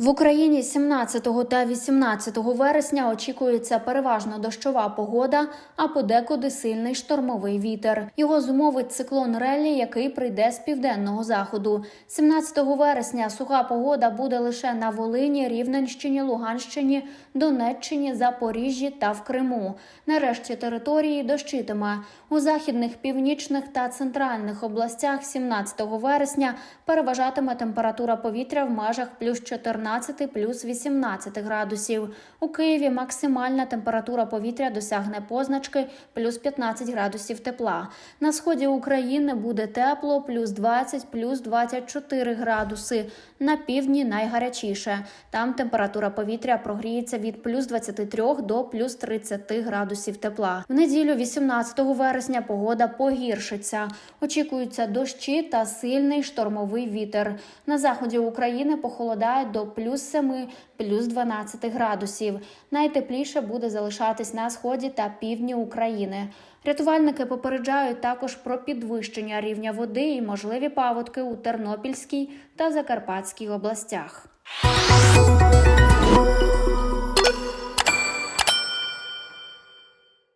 В Україні 17 та 18 вересня очікується переважно дощова погода, а подекуди сильний штормовий вітер. Його зумовить циклон Реллі, який прийде з південного заходу. 17 вересня суха погода буде лише на Волині, Рівненщині, Луганщині, Донеччині, Запоріжжі та в Криму. Нарешті території дощитиме. У західних, північних та центральних областях 17 вересня переважатиме температура повітря в межах плюс 14, плюс 18 градусів. У Києві максимальна температура повітря досягне позначки плюс 15 градусів тепла. На сході України буде тепло, плюс 20, плюс 24 градуси. На півдні найгарячіше. Там температура повітря прогріється від плюс 23 до плюс 30 градусів тепла. В неділю, 18 вересня, погода погіршиться. Очікуються дощі та сильний штормовий вітер. На заході України похолодає до плюс 7, плюс 12 градусів. Найтепліше буде залишатись на сході та півдні України. Рятувальники попереджають також про підвищення рівня води і можливі паводки у Тернопільській та Закарпатській областях.